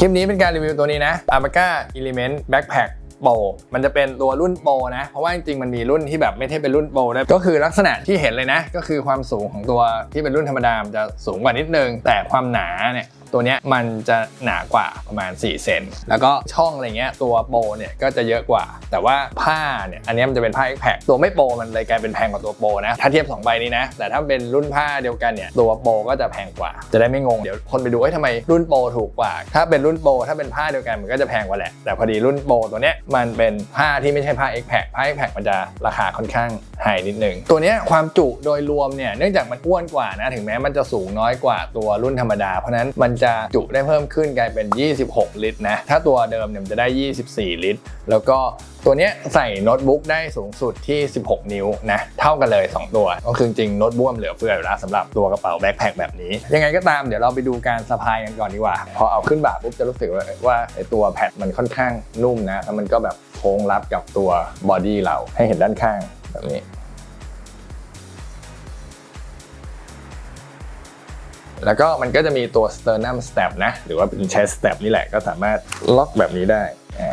คลิปนี้เป็นการรีวิวตัวนี้นะ a b a c a Element Backpack โปรมันจะเป็นตัวรุ่นโปรนะ เพราะว่าจริงๆ มันมีรุ่นที่แบบไม่ใช่เป็นรุ่นโปรนะก็คือลักษณะที่เห็นเลยนะ ก็คือความสูงของตัวที่เป็นรุ่นธรรมดามจะสูงกว่านิดนึง แต่ความหนาเนี่ย ตัวเนี้ยมันจะหนากว่าประมาณ 4 เซนแล้วก็ช่องอะไรเงี้ยตัวโปเนี่ยก็จะเยอะกว่า แต่ว่าผ้าเนี่ยอันนี้มันจะเป็นผ้า X Pack ตัวไม่โปมันเลยกลายเป็นแพงกว่าตัวโปนะถ้าเทียบ2ใบนี้นะแต่ถ้าเป็นรุ่นผ้าเดียวกันเนี่ยตัวโปก็จะแพงกว่า จะได้ไม่งงเดี๋ยวคนไปดูเอ้ยทำไมรุ่นโปถูกกว่า ถ้าเป็นรุ่นโปถ้าเป็นผ้าเดียวกันมันก็จะแพงกว่าแหละแต่พอดีรุ่นโปตัวเนี้ยมันเป็นผ้าที่ไม่ใช่ผ้า X Pack ผ้า X Pack มันจะราคาค่อนข้าง ไฮนิดนึง ตัวนี้ความจุโดยรวมเนี่ยเนื่องจากมันอ้วนกว่านะ ถึงแม้มันจะสูงน้อยกว่าตัวรุ่นธรรมดา เพราะนั้นมันจะจุได้เพิ่มขึ้นกลายเป็น 26 ลิตรนะ ถ้าตัวเดิมเนี่ยมันจะได้ 24 ลิตร แล้วก็ตัวนี้ใส่โน้ตบุ๊กได้สูงสุดที่ 16 นิ้วนะ เท่ากันเลย 2 ตัว ก็คือจริงโน้ตบุ๊กมันเหลือเฟืออยู่แล้วสำหรับตัวกระเป๋าแบ็คแพคแบบนี้ ยังไงก็ตามเดี๋ยวเราไปดูการสะพายกันก่อนดีกว่า พอเอาขึ้นบ่าปุ๊บจะรู้สึกว่าว่าไอตัวแพดมันค่อนข้างนุ่มนะแล้วมันก็แบบโค้งรับกับตัวบอดี้เราให้เห็นด้านข้าง แบบนี้ แล้วก็มันก็จะมีตัว sternum strap นะ หรือว่าเป็นใช้ strap นี่แหละก็สามารถล็อกแบบนี้ได้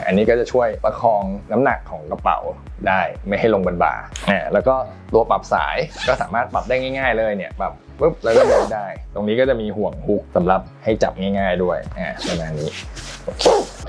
อันนี้ก็จะช่วยประคองน้ำหนักของกระเป๋าได้ไม่ให้ลงบนบ่าอ่าแล้วก็ตัวปรับสายก็สามารถปรับได้ง่าย ๆ เลยเนี่ยปรับปุ๊บแล้วก็เดินได้ ตรงนี้ก็จะมีห่วงฮุกสำหรับให้จับง่าย ๆ ด้วยอ่าประมาณนี้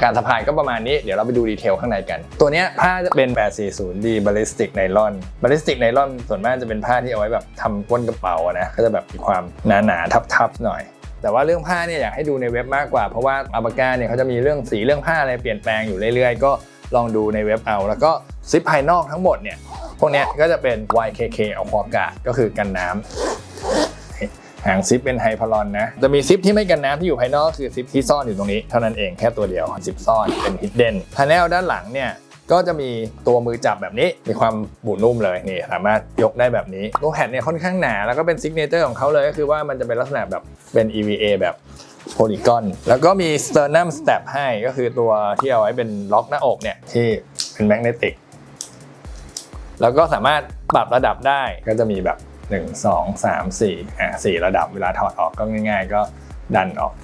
การสะพายก็ประมาณนี้เดี๋ยวเราไปดูดีเทลข้างในกัน ตัวนี้ผ้าจะเป็น 840D Ballistic Nylon Ballistic Nylon ส่วนมากจะเป็นผ้าที่เอาไว้แบบทำก้นกระเป๋านะก็จะแบบมีความหนาๆทับๆหน่อยแต่ว่าเรื่องผ้าเนี่ยอยากให้ดูในเว็บมากกว่า เพราะว่าอาบากาเนี่ยเขาจะมีเรื่องสีเรื่องผ้าอะไรเปลี่ยนแปลงอยู่เรื่อยๆ ก็ลองดูในเว็บเอา แล้วก็ซิปภายนอกทั้งหมดเนี่ยพวกนี้ก็จะเป็น YKK Aqua ก็คือกันน้ำ หางซิปเป็นไฮพารอนนะ จะมีซิปที่ไม่กันน้ำที่อยู่ภายนอกคือซิปที่ซ่อนอยู่ตรงนี้เท่านั้นเองแค่ตัวเดียวซิปซ่อนเป็นฮิดเด้นพาเนลด้านหลังเนี่ยก็จะมีตัวมือจับแบบนี้ มีความบูนุ่มเลยนี่สามารถยกได้แบบนี้ตัวแผ่นเนี่ยค่อนข้างหนา แล้วก็เป็นซิกเนเจอร์ของเขาเลยก็คือว่ามันจะเป็นลักษณะแบบเป็น EVA แบบโพลีกอนแล้วก็มี sternum strap ให้ก็คือตัวที่เอาไว้เป็นล็อกหน้าอกเนี่ยที่เป็นแมกเนติกแล้วก็สามารถปรับระดับได้ก็จะมีแบบ 1 2 3 4อะ4ระดับเวลาถอดออกก็ง่าย ๆ ก็ดันออก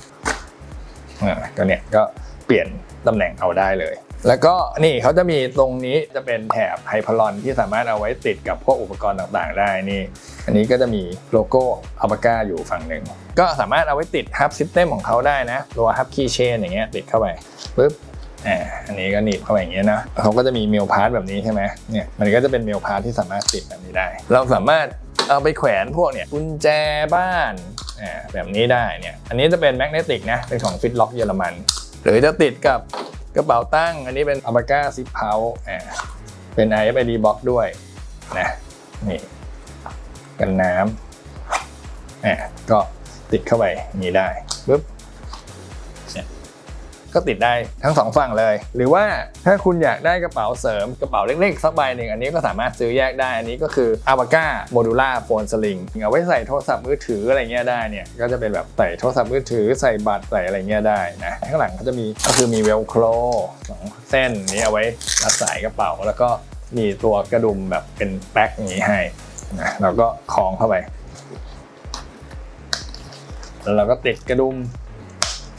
อะก็เนี่ยก็เปลี่ยนตำแหน่งเอาได้เลย แล้วก็นี่เขาจะมีตรงนี้จะเป็นแถบไฮพารอนที่สามารถเอาไว้ติดกับพวกอุปกรณ์ต่างๆ ได้นี่ อันนี้ก็จะมีโลโก้อัลปาก้าอยู่ฝั่งหนึ่ง ก็สามารถเอาไว้ติดฮับซิสเต็มของเขาได้นะตัวฮับคีย์เชนอย่างเงี้ยติดเข้าไปปุ๊บอ่าอันนี้ก็หนีบเข้าไปอย่างเงี้ยนะเขาก็จะมีเมลพาร์ทแบบนี้ใช่ไหมเนี่ยมันก็จะเป็นเมลพาร์ทที่สามารถติดแบบนี้ได้ เราสามารถ เอาไปแขวนพวกเนี่ยกุญแจบ้านอ่าแบบนี้ได้เนี่ยอันนี้จะเป็นแมกเนติกนะเป็นของฟิตล็อกเยอรมัน หรือจะติดกับกระเป๋าตั้ง อันนี้เป็นอัลบาก้าซิปเพาอ่าเป็น IFID box ด้วยนะนี่กันน้ำอ่าก็ติดเข้าไปอย่างนี้ได้ปุ๊บ ก็ติดได้ทั้งสองฝั่งเลย หรือว่าถ้าคุณอยากได้กระเป๋าเสริมกระเป๋าเล็กๆสักใบหนึ่งอันนี้ก็สามารถซื้อแยกได้อันนี้ก็คือ a v a g a Modular Phone Sling เอาไว้ใส่โทรศัพท์มือถืออะไรเงี้ยได้เนี่ยก็จะเป็นแบบใส่โทรศัพท์มือถือใส่บัตรใส่อะไรเงี้ยได้นะข้างหลังเขาจะมีก็คือมีเวลโครสองเส้นนี้เอาไว้รัดสายกระเป๋า แล้วก็มีตัวกระดุมแบบเป็นแบ็คอย่างนี้ให้นะแล้วก็คล้องเข้าไปแล้วเราก็ติดกระดุม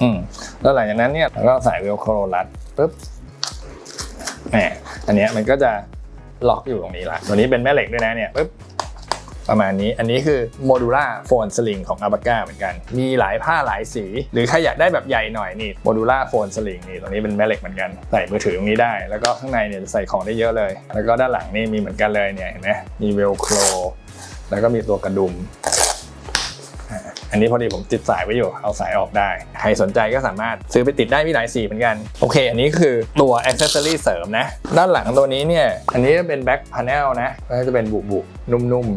อืมแล้วหลังจากนั้นเนี่ยเราก็ใส่เวลโครรัดปุ๊บแหมอันเนี้ยมันก็จะล็อกอยู่ตรงนี้ละตัวนี้เป็นแม่เหล็กด้วยนะเนี่ยปุ๊บประมาณนี้ อันนี้คือโมดูล่าโฟนสลิงของอาบาก้าเหมือนกัน มีหลายผ้าหลายสี หรือใครอยากได้แบบใหญ่หน่อยนี่โมดูล่าโฟนสลิงนี่ตรงนี้เป็นแม่เหล็กเหมือนกัน ใส่มือถือตรงนี้ได้ แล้วก็ข้างในเนี่ยใส่ของได้เยอะเลย แล้วก็ด้านหลังนี่มีเหมือนกันเลยเนี่ยเห็นไหมมีเวลโคร แล้วก็มีตัวกระดุม อันนี้พอดีผมติดสายไว้อยู่ เอาสายออกได้ ใครสนใจก็สามารถซื้อไปติดได้มีหลายสีเหมือนกัน โอเค อันนี้คือตัวอ c c e s s o r y เสริมนะ ด้านหลังตัวนี้เนี่ย อันนี้จะเป็น back panel นะก็จะเป็นบุบุนุ่ม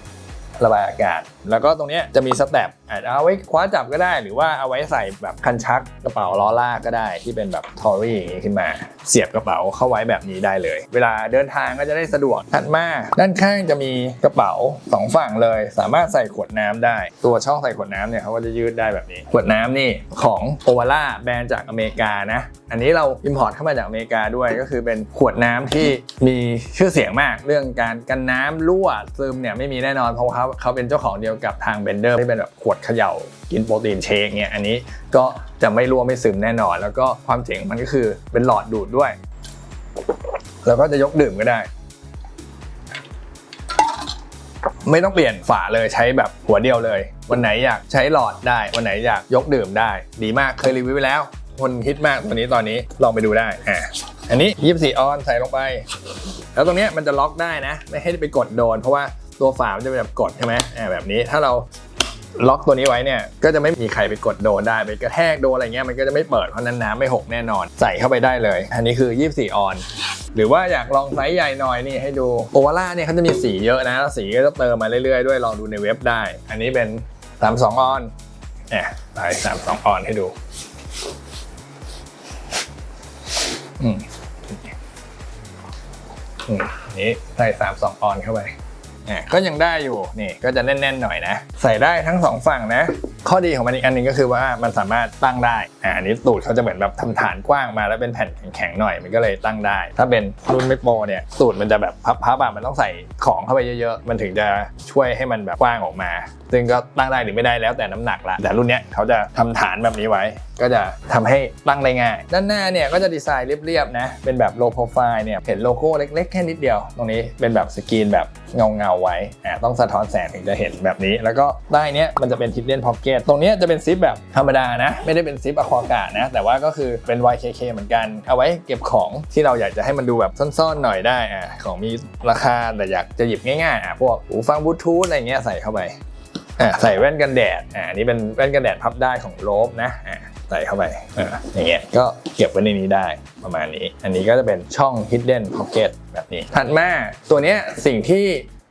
ๆ ระบายอากาศแล้วก็ตรงนี้จะมีสแตปอาจจะเอาไว้คว้าจับก็ได้ หรือว่าเอาไว้ใส่แบบคันชักกระเป๋าล้อลากก็ได้ ที่เป็นแบบทอรี่อย่างนี้ขึ้นมา เสียบกระเป๋าเข้าไว้แบบนี้ได้เลย เวลาเดินทางก็จะได้สะดวกถัดมาด้านข้างจะมีกระเป๋าสองฝั่งเลย สามารถใส่ขวดน้ำได้ ตัวช่องใส่ขวดน้ำเนี่ยเขาก็จะยืดได้แบบนี้ ขวดน้ำนี่ของโอวาร่าแบรนด์จากอเมริกานะอันนี้เราอิมพอร์ตเข้ามาจากอเมริกาด้วยก็คือเป็นขวดน้ำที่มีชื่อเสียงมาก เรื่องการกันน้ำรั่วซึมเนี่ยไม่มีแน่นอนเพราะเขาเขาเป็นเจ้าของเดียวยวกับทางเบนเดอร์ที่เป็นแบบขวดเขย่ากินโปรตีนเชคเนี่ยอันนี้ก็จะไม่รั่วไม่ซึมแน่นอน แล้วก็ความเจ๋งมันก็คือเป็นหลอดดูดด้วย แล้วก็จะยกดื่มก็ได้ ไม่ต้องเปลี่ยนฝาเลยใช้แบบหัวเดียวเลย วันไหนอยากใช้หลอดได้ วันไหนอยากยกดื่มได้ ดีมากเคยรีวิวไปแล้ว คนฮิตมากตัวนี้ตอนนี้ลองไปดูได้อะอันนี้ 24 ออนใส่ลงไป แล้วตรงนี้มันจะล็อกได้นะ ไม่ให้ไปกดโดน เพราะว่า ตัวฝามันจะเป็นแบบกดใช่ไหมอ่าแบบนี้ถ้าเราล็อกตัวนี้ไว้เนี่ยก็จะไม่มีใครไปกดโดนได้ไปกระแทกโดนอะไรเงี้ยมันก็จะไม่เปิดเพราะนั้นน้ำไม่หกแน่นอน ใส่เข้าไปได้เลย อันนี้คือ 24 ออน หรือว่าอยากลองไซส์ใหญ่หน่อยนี่ให้ดูโอวาร่าเนี่ยเขาจะมีสีเยอะนะแล้วสีก็จะเติมมาเรื่อยๆด้วยลองดูในเว็บได้ อันนี้เป็น 32 ออนเนี่ยใส่32 ออนให้ดูอืมอืมนี่ใส่32 ออนเข้าไป อะก็ยังได้อยู่นี่ก็จะแน่นๆหน่อยนะ ใส่ได้ทั้งสองฝั่งนะ ข้อดีของมันอีกอันหนึงก็คือว่ามันสามารถตั้งได้อ่าอันนี้ตูดเขาจะเหมือนแบบทำฐานกว้างมาแล้วเป็นแผ่นแข็งๆหน่อยมันก็เลยตั้งได้ ถ้าเป็นรุ่นไม่โปรเนี่ยตูดมันจะแบบพับๆอะมันต้องใส่ของเข้าไปเยอะๆ มันถึงจะช่วยให้มันแบบกว้างออกมา ซึ่งก็ตั้งได้หรือไม่ได้แล้วแต่น้ำหนักละแต่รุ่นเนี้ยเขาจะทำฐานแบบนี้ไว้ ก็จะทำให้ตั้งได้ง่าย ด้านหน้าเนี่ยก็จะดีไซน์เรียบๆนะเป็นแบบ low profile เนี่ยเห็นโลโก้เล็กๆแค่นิดเดียว ตรงนี้เป็นแบบสกรีนแบบ เงาๆไว้อ่าต้องสะท้อนแสงถึงจะเห็นแบบนี้ แล้วก็ใต้เนี้ยมันจะเป็น hidden pocket ตตรงเนี้ยจะเป็นซิปแบบธรรมดานะ ไม่ได้เป็นซิปอะควากาศนะ แต่ว่าก็คือเป็น YKK เหมือนกัน เอาไว้เก็บของที่เราอยากจะให้มันดูแบบซ่อนๆหน่อยได้อ่าของมีราคาแต่อยากจะหยิบง่ายๆอะพวกหูฟังบลูทูธอะไรเงี้ยใส่เข้าไปอ่าใส่แว่นกันแดดอ่าอันนี่เป็นแว่นกันแดดพับได้ของโลบนะอ่า ใส่เข้าไปอ่าอย่างเงี้ยก็เก็บไว้ในนี้ได้ประมาณนี้ อันนี้ก็จะเป็นช่อง hidden pocket แบบนี้ ถัดมาตัวเนี้ยสิ่งที่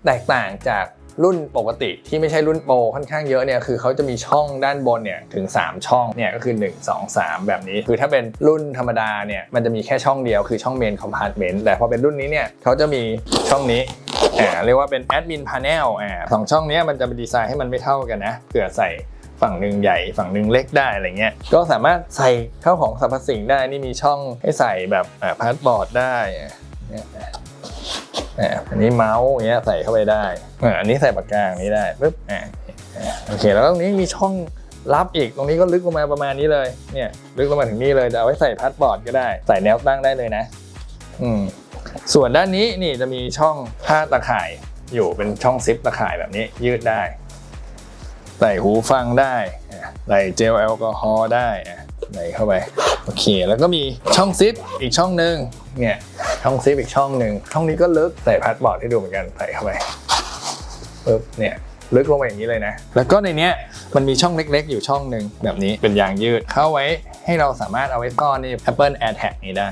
แตกต่างจากรุ่นปกติที่ไม่ใช่รุ่นโปรค่อนข้างเยอะเนี่ยคือเขาจะมีช่องด้านบนเนี่ยถึง 3 ช่องเนี่ยก็คือ 1 2 3 แบบนี้ คือถ้าเป็นรุ่นธรรมดาเนี่ยมันจะมีแค่ช่องเดียวคือช่อง main compartment แต่พอเป็นรุ่นนี้เนี่ยเขาจะมีช่องนี้อ่าเรียกว่าเป็นแอดมินพา n นลอ่าสองช่องเนี้ยมันจะเป็นดีไซน์ให้มันไม่เท่ากันนะเผื่อใส่ ฝั่งหนึ่งใหญ่ฝั่งหนึ่งเล็กได้อะไรเงี้ยก็สามารถใส่เข้าของสรรพสิ่งได้นี่มีช่องให้ใส่แบบพาสบอร์ดได้อะเนี้ยอันนี้เมาส์เงี้ยใส่เข้าไปได้อ่าอันนี้ใส่ปากกาอย่างนี้ได้ปึ๊บอ่าโอเคแล้วตรงนี้มีช่องรับอีกตรงนี้ก็ลึกลงมาประมาณนี้เลยเนี่ยลึกลงมาถึงนี่เลยจะเอาไว้ใส่พาสบอร์ดก็ได้ ใส่แนวตั้งได้เลยนะ อืมส่วนด้านนี้นี่จะมีช่องผ้าตะข่ายอยู่เป็นช่องซิปตะข่ายแบบนี้ยืดได้ ใส่หูฟังได้ใส่เจลแอลกอฮอล์ได้ใส่เข้าไปโอเค แล้วก็มีช่องซิปอีกช่องหนึ่งเนี่ยช่องซิปอีกช่องหนึ่งช่องนี้ก็ลึกใส่พาสบอร์ดให้ดูเหมือนกันใส่เข้าไปปึ๊บเนี่ยลึกลงไปอย่างนี้เลยนะ แล้วก็ในเนี้ยมันมีช่องเล็ก ๆ อยู่ช่องหนึ่งแบบนี้เป็นยางยืด เข้าไว้ให้เราสามารถเอาไว้ซ่อนนี่ Apple AirTag นี้ได้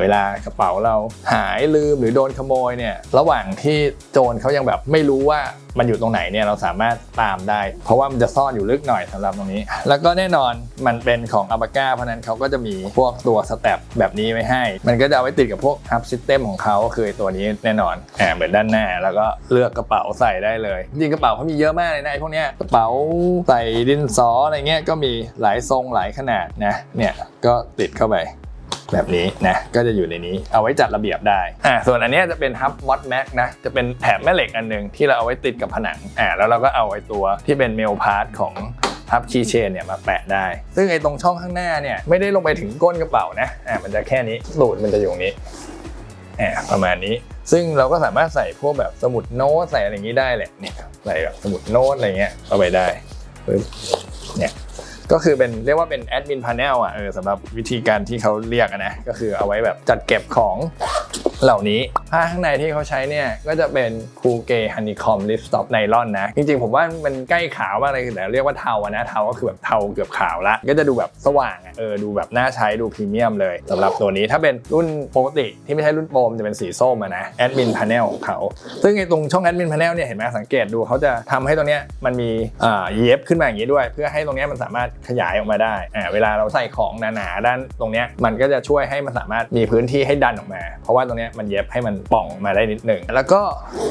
เวลากระเป๋าเราหายลืมหรือโดนขโมยเนี่ยระหว่างที่โจรเขายังแบบไม่รู้ว่ามันอยู่ตรงไหนเนี่ยเราสามารถตามได้ เพราะว่ามันจะซ่อนอยู่ลึกหน่อยสำหรับตรงนี้ แล้วก็แน่นอนมันเป็นของอัปก้าเพราะนั้นเขาก็จะมีพวกตัวสเตปแบบนี้ไว้ให้ มันก็จะเอาไว้ติดกับพวกฮับซิสเต็มของเขาคือตัวนี้แน่นอนแอ่าเหมือนด้านหน้า แล้วก็เลือกกระเป๋าใส่ได้เลยจริงกระเป๋าเขามีเยอะมากเลยนะไอ้พวกเนี้ยกระเป๋าใส่ดินสออะไรเงี้ยก็มีหลายทรงหลายขนาดนะเนี่ยก็ติดเข้าไป แบบนี้นะก็จะอยู่ในนี้เอาไว้จัดระเบียบได้อ่าส่วนอันนี้จะเป็นฮับมอดแม็กนะจะเป็นแถบแม่เหล็กอันหนึงที่เราเอาไว้ติดกับผนังอ่าแล้วเราก็เอาไอ้ตัวที่เป็นเมลพาร์ทของฮับคีเชนเนี่ยมาแปะได้ ซึ่งไอ้ตรงช่องข้างหน้าเนี่ยไม่ได้ลงไปถึงก้นกระเป๋านะอ่ามันจะแค่นี้สูตรมันจะอยู่ตรงนี้อ่าประมาณนี้ ซึ่งเราก็สามารถใส่พวกแบบสมุดโน้ตใส่อะไรอย่างนี้ได้แหละเนี่ยใส่แบบสมุดโน้ตอะไรเงี้ยเข้าไปได้ปึ๊บเนี่ย ก็คือเป็นเรียกว่าเป็นแอดมินพาเนลอะเออสำหรับวิธีการที่เขาเรียกนะ ก็คือเอาไว้แบบจัดเก็บของ เหล่านี้ ผ้าข้างในที่เขาใช้เนี่ย ก็จะเป็นคูเกฮันนีคอมลิฟสต็อปไนลอนนะ จริงๆ ผมว่ามันใกล้ขาวมากเลยแต่เรียกว่าเทาอะนะเทาก็คือแบบเทาเกือบขาวละ ก็จะดูแบบสว่างอะเออดูแบบน่าใช้ดูพรีเมียมเลยสำหรับตัวนี้ถ้าเป็นรุ่นปกติที่ไม่ใช่รุ่นโปมจะเป็นสีส้มอะนะแอดมินพา n e l ของเขา ซึ่งไอ้ตรงช่องแอดมินพา n e l เนี่ยเห็นไหมสังเกตดูเขาจะทำให้ตรงเนี้ยมันมีอ่าเย็บขึ้นมาอย่างนี้ด้วย เพื่อให้ตรงเนี้ยมันสามารถขยายออกมาได้อ่าเวลาเราใส่ของหนาๆด้านตรงเนี้ยมันก็จะช่วยให้มันสามารถมีพื้นที่ให้ดันออกมา เพราะว่าตรงเนี้ยมันเย็บให้มันป่องมาได้นิดหนึ่งแล้วก็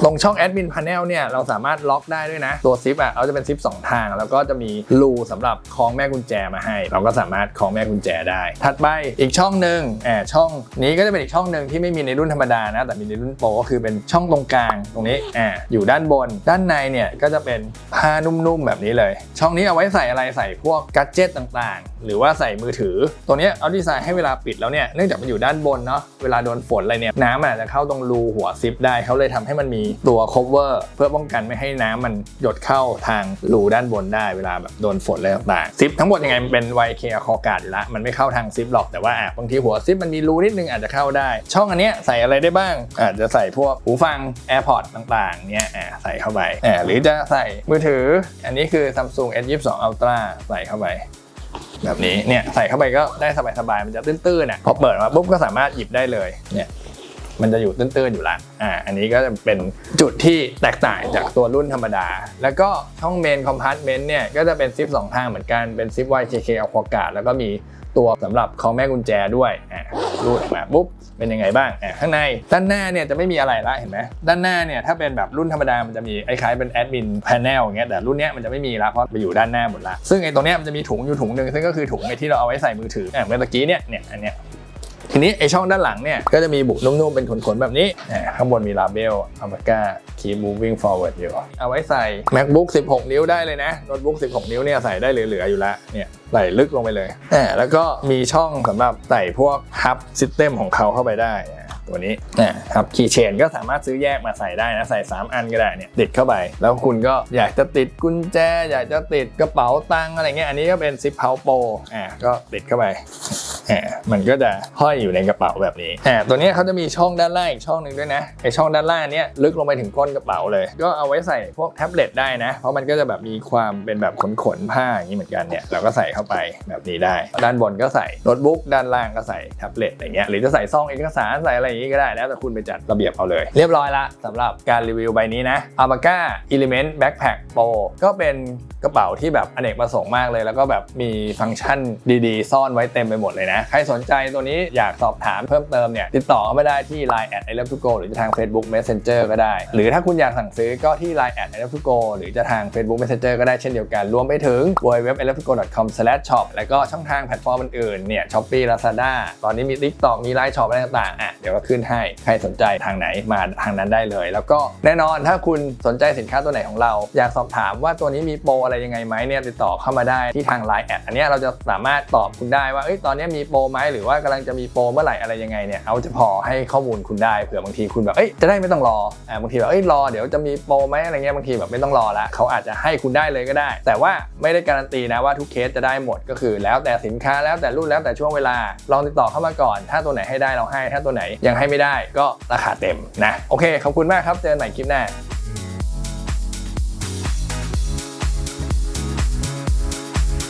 ตรงช่องแอดมินพา n นลเนี่ยเราสามารถล็อกได้ด้วยนะ ตัวซิปอะเราจะเป็นซิป2ทาง แล้วก็จะมีรูสำหรับคล้องแม่กุญแจมาให้ เราก็สามารถคล้องแม่กุญแจได้ ถัดไปอีกช่องหนึ่งแอบช่องนี้ก็จะเป็นอีกช่องหนึ่งที่ไม่มีในรุ่นธรรมดานะ แต่มีในรุ่นโปรก็คือเป็นช่องตรงกลางตรงนี้อ่าอยู่ด้านบน ด้านในเนี่ยก็จะเป็นผ้านุ่มๆแบบนี้เลย ช่องนี้เอาไว้ใส่อะไรใส่พวกกัจเจตต่างๆ หรือว่าใส่มือถือ ตัวนี้เอาดีไซน์ให้เวลาปิดแล้วเนี่ยเนื่องจากมันอยู่ด้านบนเนาะเวลาโดนฝนอะไรเนี่ยน้้ำอาจจะเข้าตรงรูหัวซิปได้เขาเลยทำให้มันมีตัว cover เพื่อป้องกันไม่ให้น้ำมันหยดเข้าทางรูด้านบนได้เวลาแบบโดนฝนอะไรต่างๆซิปทั้งหมดยังไงมันเป็น YK คอการ์ดอยู่แล้วมันไม่เข้าทางซิปหรอกแต่ว่าอะบางทีหัวซิปมันมีรูนิดนึงอาจจะเข้าได้ ช่องอันเนี้ยใส่อะไรได้บ้าง อาจจะใส่พวกหูฟัง AirPods ต่างๆเนี่ยใส่เข้าไปหรือจะใส่มือถือ อันนี้คือ Samsung S22 Ultra ใส่เข้าไปแบบนี้เนี่ยใส่เข้าไปก็ได้สบายๆมันจะตื้นๆน่ะพอเปิดมาปุ๊บก็สามารถหยิบได้เลยเนี่ย มันจะอยู่ตื้นๆอยู่ละอ่าอันนี้ก็จะเป็นจุดที่แตกต่างจากตัวรุ่นธรรมดา แล้วก็ช่องเมนคอมพาร์ตเมนต์เนี่ยก็จะเป็นซิปสองทางเหมือนกันเป็นซิป YKK a q u a g a r d แล้วก็มีตัวสำหรับคองแม่กุญแจด้วยอ่ารูดออกมาปุ๊บเป็นยังไงบ้างอ่าข้างในด้านหน้าเนี่ยจะไม่มีอะไรละเห็นไหมด้านหน้าเนี่ยถ้าเป็นแบบรุ่นธรรมดามันจะมีคล้ายๆเป็นแอดมินแพนเนลอย่างเงี้ยแต่รุ่นเนี้ยมันจะไม่มีละเพราะไปอยู่ด้านหน้าหมดละซึ่งไอ้ตรงเนี้ยมันจะมีถุงอยู่ถุงหนึ่งซึ่งก็คือถุงไอ้ที่เราเอาไว้ใส่มือถืออ่าเมื่อกี้เนี่ยเนี่ยอันเนี้ย ทีนี้ไอช่องด้านหลังเนี่ยก็จะมีบุนุ่มๆเป็นขนๆแบบนี้ ข้างบนมีลาเบลอัลปาก้า keep moving forward อยู่ เอาไว้ใส่ macbook 16 นิ้วได้เลยนะโน้ตบุ๊ก16 นิ้วเนี่ยใส่ได้เหลือๆอยู่แล้วเนี่ยไหลลึกลงไปเลยอ่าแล้วก็มีช่องสำหรับใส่พวกฮับซิสเต็มของเขาเข้าไปได้ ตัวนี้นะครับคีย์เชนก็สามารถซื้อแยกมาใส่ได้นะ ใส่ 3 อันก็ได้เนี่ยติดเข้าไป แล้วคุณก็อยากจะติดกุญแจ อยากจะติดกระเป๋าตังอะไรเงี้ยอันนี้ก็เป็นซิปเพาโปอ่าก็ติดเข้าไปอ่ามันก็จะห้อยอยู่ในกระเป๋าแบบนี้อ่าตัวนี้เขาจะมีช่องด้านล่างอีกช่องหนึ่งด้วยนะไอช่องด้านล่างเนี้ยลึกลงไปถึงก้นกระเป๋าเลย ก็เอาไว้ใส่พวกแท็บเล็ตได้นะเพราะมันก็จะแบบมีความเป็นแบบขนขนผ้าอย่างนี้เหมือนกันเนี่ยเราก็ใส่เข้าไปแบบนี้ได้ ด้านบนก็ใส่โน้ตบุ๊กด้านล่างก็ใส่แท็บเล็ตอย่างเงี้ยหรือจะใส่ซองเอกสารใส่อะไรอย่างงี้ก็ได้แล้วแต่คุณไปจัดระเบียบเอาเลย เรียบร้อยละสำหรับการรีวิวใบนี้นะ a m a g a Element Backpack Pro ก็เป็นกระเป๋าที่แบบอเนกประสงค์มากเลย แล้วก็แบบมีฟังก์ชันดีๆ ซ่อนไว้เต็มไปหมดเลยนะ ใครสนใจตัวนี้อยากสอบถามเพิ่มเติมเนี่ยติดต่อเข้ามาได้ที่ Line at i love to go หรือจะทาง Facebook Messenger ก็ได้ หรือถ้าคุณอยากสั่งซื้อก็ที่ Line at i love to go หรือจะทาง Facebook Messenger ก็ได้ chen เดียวกันรวมไปถึง w w w i love to go com shop แล้วก็ช่องทางแพลตฟอร์มอื่นๆเนี่ย Shopee Lazada ตอนนี้มี TikTok มี Line Shop อะไรต่างๆอะเดี๋ยวขึ้นให้ ใครสนใจทางไหนมาทางนั้นได้เลย แล้วก็แน่นอนถ้าคุณสนใจสินค้าตัวไหนของเรา อยากสอบถามว่าตัวนี้มีโปรอะไรยังไงไหมเนี่ยติดต่อเข้ามาได้ที่ทาง Line แอดอันนี้เราจะสามารถตอบคุณได้ว่าอตอนนี้มีโปรไหมหรือว่ากำลังจะมีโปรเมื่อไหร่อะไรยังไงเนี่ยเอาจะพอให้ข้อมูลคุณได้เผื่อบางทีคุณแบบเอ้ยจะได้ไม่ต้องรออ่าบางทีแบบเอ้ยรอเดี๋ยวจะมีโปรไหมอะไรเงี้ยบางทีแบบไม่ต้องรอละเขาอาจจะให้คุณได้เลยก็ได้ แต่ว่าไม่ได้การันตีนะว่าทุกเคสจะได้หมดก็คือ แล้วแต่สินค้าแล้วแต่รุ่นแล้วแต่ช่วงเวลาลองติดต่อเข้ามาก่อน ถ้าตัวไหนให้ได้เราให้ถ้าตัวไหนยังให้ไม่ได้ก็ราคาเต็มนะ โอเค ขอบคุณมากครับ เจอกันใหม่คลิปหน้า